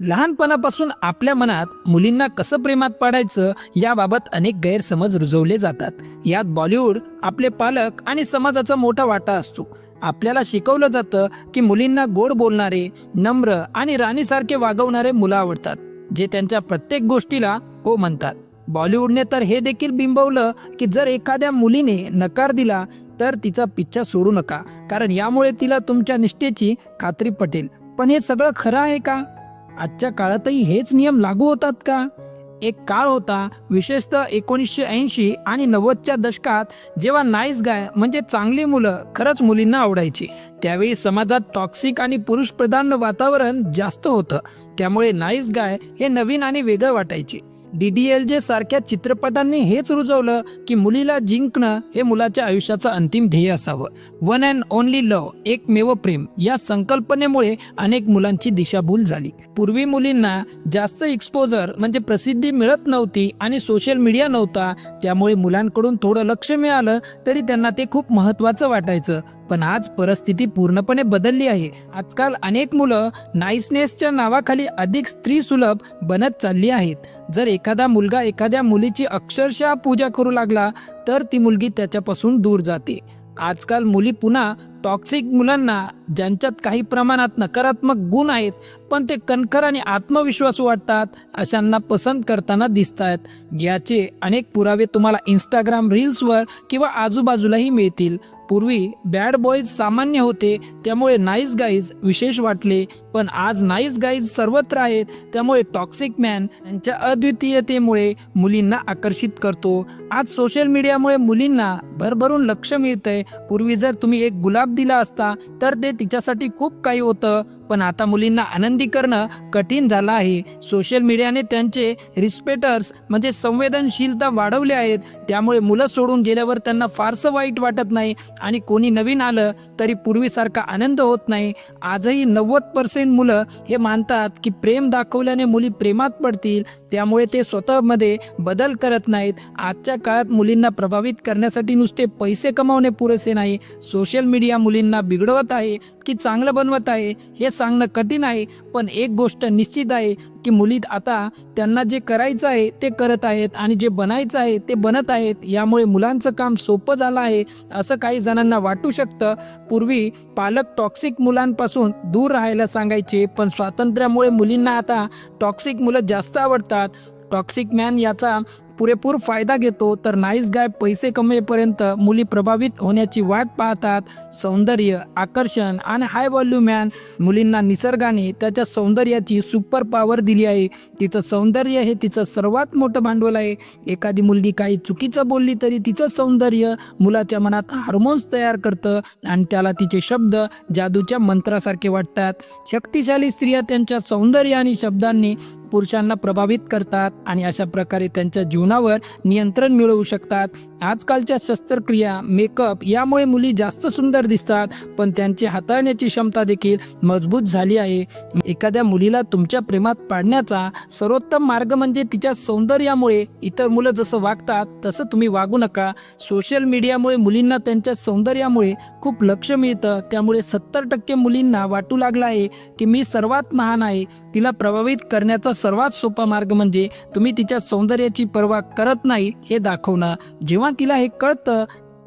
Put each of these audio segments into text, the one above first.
लहानपणापासून आपल्या मनात मुलींना कसं प्रेमात पाडायचं याबाबत अनेक गैरसमज रुजवले जातात. यात बॉलिवूड आपले पालक आणि समाजाचा मोठा वाटा असतो. आपल्याला शिकवलं जातं की मुलींना गोड बोलणारे नम्र आणि राणीसारखे वागवणारे मुलं आवडतात जे त्यांच्या प्रत्येक गोष्टीला हो म्हणतात. बॉलिवूडने तर हे देखील बिंबवलं की जर एखाद्या मुलीने नकार दिला तर तिचा पिच्छा सोडू नका कारण यामुळे तिला तुमच्या निष्ठेची खात्री पटेल. पण हे सगळं खरं आहे का? आजच्या काळातही हेच नियम लागू होतात का? एक काळ होता विशेषतः एकोणीसशे ऐंशी आणि नव्वदच्या दशकात जेव्हा नाईस गाय म्हणजे चांगली मुलं खरंच मुलींना आवडायची. त्यावेळी समाजात टॉक्सिक आणि पुरुषप्रधान वातावरण जास्त होतं. त्यामुळे नाईस गाय हे नवीन आणि वेगळं वाटायचे. डी डी एल जे सारख्या चित्रपटांनी हेच रुजवलं की मुलीला जिंकणं हे मुलाच्या आयुष्याचं अंतिम ध्येय असावं. वन अँड ओनली लव एकमेव प्रेम या संकल्पनेमुळे अनेक मुलांची दिशाभूल झाली. पूर्वी मुलींना जास्त एक्सपोजर म्हणजे प्रसिद्धी मिळत नव्हती आणि सोशल मीडिया नव्हता त्यामुळे मुलांकडून थोडं लक्ष मिळालं तरी त्यांना ते खूप महत्त्वाचं वाटायचं. पण आज परिस्थिती पूर्णपणे बदलली आहे. आजकाल अनेक मुलं नाईसनेसच्या नावाखाली अधिक स्त्री सुलभ बनत चालली आहेत. जर एखादा मुलगा एखाद्या मुलीची अक्षरशः पूजा करू लागला तर ती मुलगी त्याच्यापासून दूर जाते. आजकाल मुली पुन्हा टॉक्सिक मुलांना ज्यांच्यात काही प्रमाणात नकारात्मक गुण आहेत पण ते कणखर आणि आत्मविश्वासू वाटतात अशांना पसंत करताना दिसत आहेत याचे अनेक पुरावे तुम्हाला इंस्टाग्राम रील्सवर किंवा आजूबाजूलाही मिळतील. पूर्वी बॅड बॉईज सामान्य होते त्यामुळे नाईस गाईज विशेष वाटले. पण आज नाईस गाईज सर्वत्र आहेत त्यामुळे टॉक्सिक मॅन यांच्या अद्वितीयतेमुळे मुलींना आकर्षित करतो. आज सोशल मीडियामुळे मुलींना भरभरून लक्ष मिळतंय. पूर्वी जर तुम्ही एक गुलाब दिला असता तर ते तिच्यासाठी खूप काही होतं. पण आता मुलींना आनंदी करणं कठीण झालं आहे. सोशल मीडियाने त्यांचे रिस्पेक्टर्स म्हणजे संवेदनशीलता वाढवले आहेत. त्यामुळे मुलं सोडून गेल्यावर त्यांना फारसं वाईट वाटत नाही. आणि कोणी नवीन आलं तरी पूर्वीसारखा आनंद होत नाही. आजही नव्वद पर्सेंट मुलं हे मानतात की प्रेम दाखवल्याने मुली प्रेमात पडतील. त्यामुळे ते स्वतःमध्ये बदल करत नाहीत. आजच्या काळात मुलींना प्रभावित करण्यासाठी नुसते पैसे कमावणे पुरेसे नाही. सोशल मीडिया मुलींना बिघडवत आहे की चांगलं बनवत आहे हे सांगणं कठीण आहे. पण एक गोष्ट निश्चित आहे की मुली आता त्यांना जे करायचं आहे ते करत आहेत आणि जे बनायचं आहे ते बनत आहेत. यामुळे मुलांचं काम सोपं झालं आहे असं काही जणांना वाटू शकतं. पूर्वी पालक टॉक्सिक मुलांपासून दूर राहायला सांगायचे पण स्वातंत्र्यामुळे मुलींना आता टॉक्सिक मुलं जास्त आवडतात. टॉक्सिक मॅन याचा पुरेपूर फायदा घेतो तर नाईस गाय पैसे कमवेपर्यंत मुली प्रभावित होण्याची वाट पाहतात. सौंदर्य आकर्षण आणि हाय व्हॉल्यूमॅन मुलींना निसर्गाने त्याच्या सौंदर्याची सुपर पॉवर दिली आहे. तिचं सौंदर्य हे तिचं सर्वात मोठं भांडवल आहे. एखादी मुलगी काही चुकीचं बोलली तरी तिचं सौंदर्य मुलाच्या मनात हार्मोन्स तयार करतं आणि त्याला तिचे शब्द जादूच्या मंत्रासारखे वाटतात. शक्तिशाली स्त्रिया त्यांच्या सौंदर्य आणि शब्दांनी पुरुषांना प्रभावित करतात आणि अशा प्रकारे त्यांच्या जीवनावर नियंत्रण मिळवू शकतात. आजकालच्या शस्त्रक्रिया मेकअप यामुळे मुली जास्त सुंदर दिसतात पण त्यांची हाताळण्याची क्षमता देखील मजबूत झाली आहे. एखाद्या मुलीला तुमच्या प्रेमात पाडण्याचा सर्वोत्तम मार्ग म्हणजे तिच्या सौंदर्यामुळे. इतर मुलं जसं वागतात तसं तुम्ही वागू नका. सोशल मीडियामुळे मुलींना त्यांच्या सौंदर्यामुळे खूप लक्ष मिळतं. त्यामुळे सत्तर टक्के मुलींना वाटू लागला आहे की मी सर्वात महान आहे. तिला प्रभावित करण्याचा सर्वात सोपा मार्ग म्हणजे तुम्ही तिच्या सौंदर्याची पर्वा करत नाही हे दाखवणं. जेव्हा तिला हे कळतं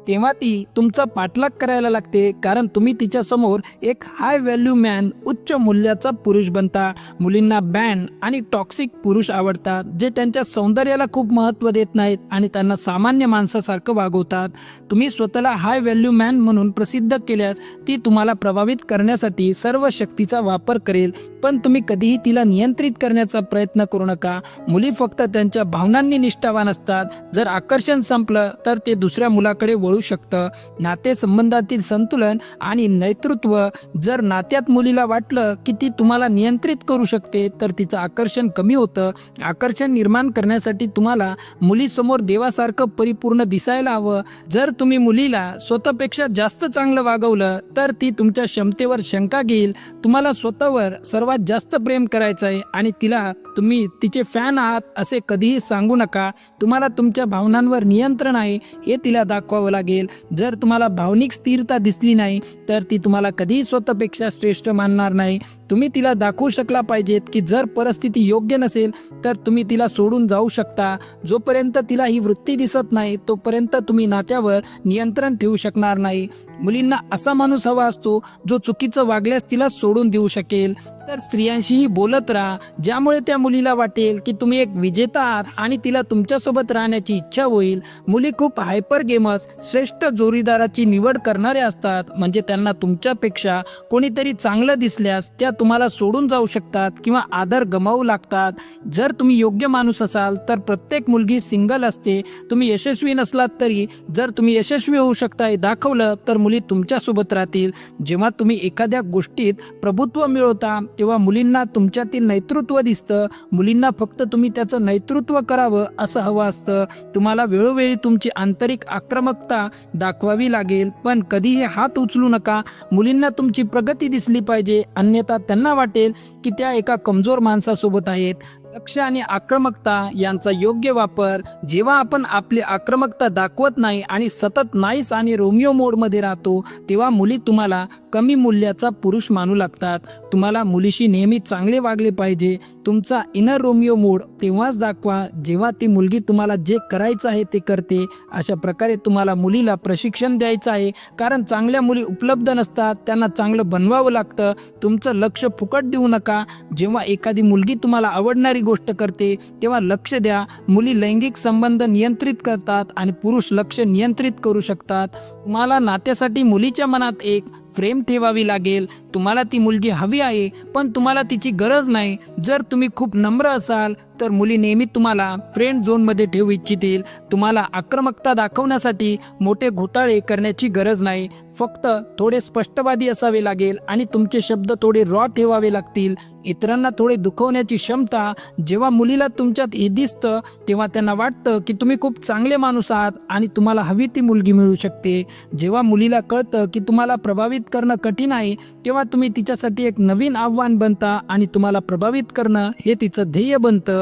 तेव्हा ती तुमचा पाठलाग करायला लागते कारण तुम्ही तिच्या समोर एक हाय व्हॅल्यू मॅन उच्च मूल्याचा पुरुष बनता. मुलींना बँड आणि टॉक्सिक पुरुष आवडतात जे त्यांच्या सौंदर्याला खूप महत्त्व देत नाहीत आणि त्यांना सामान्य माणसासारखं वागवतात. तुम्ही स्वतःला हाय व्हॅल्यू मॅन म्हणून प्रसिद्ध केल्यास ती तुम्हाला प्रभावित करण्यासाठी सर्व शक्तीचा वापर करेल पण तुम्ही कधीही तिला नियंत्रित करण्याचा प्रयत्न करू नका. मुली फक्त त्यांच्या भावनांनी निष्ठावान असतात. जर आकर्षण संपलं तर ते दुसऱ्या मुलाकडे वळू शकतं. नातेसंबंधातील संतुलन आणि नेतृत्व जर नात्यात मुलीला वाटलं की ती तुम्हाला नियंत्रित करू शकते तर तिचं आकर्षण कमी होतं. आकर्षण निर्माण करण्यासाठी तुम्हाला मुलीसमोर देवासारखं परिपूर्ण दिसायला हवं. जर तुम्ही मुलीला स्वतःपेक्षा जास्त चांगलं वागवलं तर ती तुमच्या क्षमतेवर शंका घेईल. तुम्हाला स्वतःवर सर्वात जास्त प्रेम करायचं आहे आणि तिला तुम्ही तिचे फॅन आहात असे कधीही सांगू नका. तुम्हाला तुमच्या भावनांवर नियंत्रण आहे हे तिला दाखवावं लागेल. जर तुम्हाला भावनिक स्थिरता दिसली नाही तर ती तुम्हाला कधीही स्वतःपेक्षा श्रेष्ठ मानणार नाही. तुम्ही तिला दाखवू शकला पाहिजेत की जर परिस्थिती योग्य नसेल तर तुम्ही तिला सोडून जाऊ शकता. जोपर्यंत तिला ही वृत्ती दिसत नाही तोपर्यंत तुम्ही नात्यावर नियंत्रण ठेवू शकणार नाही. मुलींना असा माणूस हवा असतो जो चुकीचं वागल्यास तिला सोडून देऊ शकेल. तर स्त्रियांशीही बोलत राहा ज्यामुळे त्या मुलीला वाटेल की तुम्ही एक विजेता आहात आणि तिला तुमच्यासोबत राहण्याची इच्छा होईल. मुली खूप हायपर गेमर्स श्रेष्ठ जोडीदाराची निवड करणारे असतात. म्हणजे त्यांना तुमच्यापेक्षा कोणीतरी चांगलं दिसल्यास त्या तुम्हाला सोडून जाऊ शकतात किंवा आदर गमावू लागतात. जर तुम्ही योग्य माणूस असाल तर प्रत्येक मुलगी सिंगल असते. तुम्ही यशस्वी नसलात तरी जर तुम्ही यशस्वी होऊ शकता हे दाखवलं तर मुली तुमच्यासोबत राहतील. जेव्हा तुम्ही एखाद्या गोष्टीत प्रभुत्व मिळवता तेव्हा मुलींना तुमच्यातील नेतृत्व दिसतं. मुलींना फक्त तुम्ही त्याचं नेतृत्व करावं असं हवं असतं. तुम्हाला वेळोवेळी तुमची आंतरिक आक्रमकता दाखवावी लागेल. पण कधीही हात उचलू नका. मुलींना तुमची प्रगती दिसली पाहिजे. अन्यथा त्यांना वाटेल की त्या एका कमजोर माणसासोबत आहेत. लक्ष आणि आक्रमकता यांचा योग्य वापर. जेव्हा आपण आपली आक्रमकता दाखवत नाही आणि सतत नाईस आणि रोमिओ मोडमध्ये राहतो तेव्हा मुली तुम्हाला कमी मूल्याचा पुरुष मानू लागतात. तुम्हाला मुलीशी नेहमी चांगले वागले पाहिजे. तुमचा इनर रोमिओ मोड तेव्हाच दाखवा जेव्हा ती मुलगी तुम्हाला जे करायचं आहे ते करते. अशा प्रकारे तुम्हाला मुलीला प्रशिक्षण द्यायचं आहे. कारण चांगल्या मुली उपलब्ध नसतात त्यांना चांगलं बनवावं लागतं. तुमचं लक्ष फुकट देऊ नका. जेव्हा एखादी मुलगी तुम्हाला आवडणारी गोष्ट करते तेव्हा लक्ष द्या. मुली लैंगिक संबंध नियंत्रित करतात आणि पुरुष लक्ष नियंत्रित करू शकतात. तुम्हाला नात्यासाठी मुलीच्या मनात एक फ्रेम ठेवावी लागेल. तुम्हाला ती मुलगी हवी आहे पण तुम्हाला तिची गरज नाही. जर तुम्ही खूप नम्र असाल तर मुली नेहमी तुम्हाला फ्रेंड झोनमध्ये ठेवू इच्छितील. तुम्हाला आक्रमकता दाखवण्यासाठी मोठे घोटाळे करण्याची गरज नाही. फक्त थोडे स्पष्टवादी असावे लागेल आणि तुमचे शब्द थोडे रॉ ठेवावे लागतील. इतरांना थोडे दुखवण्याची क्षमता जेव्हा मुलीला तुमच्यात हे दिसतं तेव्हा त्यांना वाटतं की तुम्ही खूप चांगले माणूस आहात आणि तुम्हाला हवी ती मुलगी मिळू शकते. जेव्हा मुलीला कळतं की तुम्हाला प्रभावित करणं कठीण आहे तेव्हा तुम्ही तिच्यासाठी एक नवीन आव्हान बनता आणि तुम्हाला प्रभावित करणं हे तिचं ध्येय बनतं.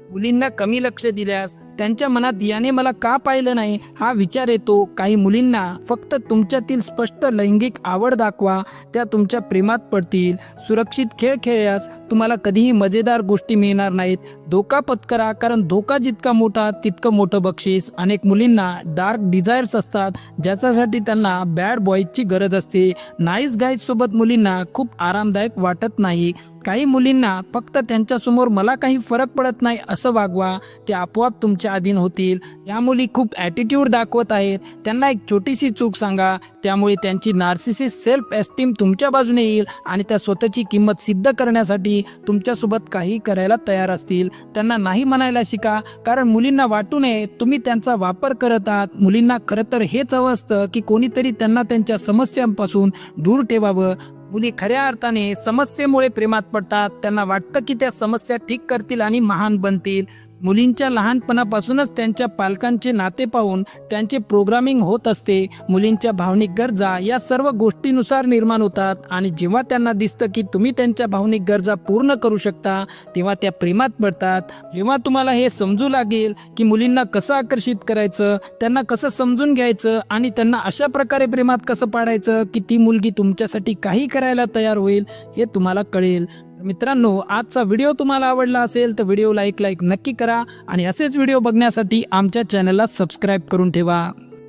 मुलींना कमी लक्ष दिल्यास त्यांच्या मनात याने मला का पाहिलं नाही हा विचार येतो. काही मुलींना फक्त तुमच्यातील स्पष्ट लैंगिक आवड दाखवा त्या तुमच्या प्रेमात पडतील. सुरक्षित खेळ खेळल्यास तुम्हाला कधीही मजेदार गोष्टी मिळणार नाहीत. धोका पत्करा कारण धोका जितका मोठा तितकं मोठं बक्षीस. अनेक मुलींना डार्क डिझायर्स असतात ज्याच्यासाठी त्यांना बॅड बॉयजची गरज असते. नाईस गाईजसोबत मुलींना खूप आरामदायक वाटत नाही. काही मुलींना फक्त त्यांच्यासमोर मला काही फरक पडत नाही असं वागवा ते आपोआप तुमच्या अधीन होतील. या मुली खूप ॲटिट्यूड दाखवत आहेत. त्यांना एक छोटीशी चूक सांगा. त्यामुळे त्यांची नार्सिसिस सेल्फ एस्टीम तुमच्या बाजूने येईल आणि त्या स्वतःची किंमत सिद्ध करण्यासाठी तुमच्यासोबत काही करायला तयार असतील. त्यांना नाही म्हणायला शिका कारण मुलींना वाटू नये तुम्ही त्यांचा वापर करत आहात. मुलींना खरं तर हेच हवं असतं की कोणीतरी त्यांना त्यांच्या समस्यांपासून दूर ठेवावं. मुली खऱ्या अर्थाने समस्येमुळे प्रेमात पडतात. त्यांना वाटतं की त्या समस्या ठीक करतील आणि महान बनतील. मुलींच्या लहानपणापासूनच त्यांच्या पालकांचे नाते पाहून त्यांचे प्रोग्रामिंग होत असते. मुलींच्या भावनिक गरजा या सर्व गोष्टीनुसार निर्माण होतात आणि जेव्हा त्यांना दिसतं की तुम्ही त्यांच्या भावनिक गरजा पूर्ण करू शकता तेव्हा त्या प्रेमात पडतात. जेव्हा तुम्हाला हे समजू लागेल की मुलींना कसं आकर्षित करायचं त्यांना कसं समजून घ्यायचं आणि त्यांना अशा प्रकारे प्रेमात कसं पाडायचं की ती मुलगी तुमच्यासाठी काही करायला तयार होईल हे तुम्हाला कळेल. मित्रांनो आजचा व्हिडिओ तुम्हाला आवडला असेल तर व्हिडिओ लाईक लाईक नक्की करा आणि असेच व्हिडिओ बघण्यासाठी आमच्या चॅनलला सबस्क्राईब करून ठेवा.